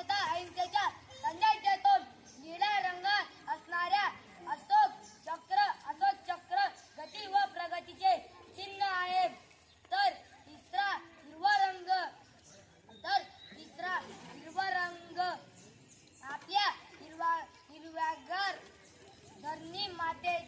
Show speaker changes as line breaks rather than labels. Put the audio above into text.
अस्पृश्यता अहिंसेच्या संध्याचे तोंड निळ्या रंगात असणाऱ्या अशोक चक्र अशोक चक्र गती व प्रगतीचे चिन्ह आहे. तर तिसरा हिरवा रंग. तर तिसरा हिरवा रंग. आपल्या हिरवा हिरव्यागर धरणी माते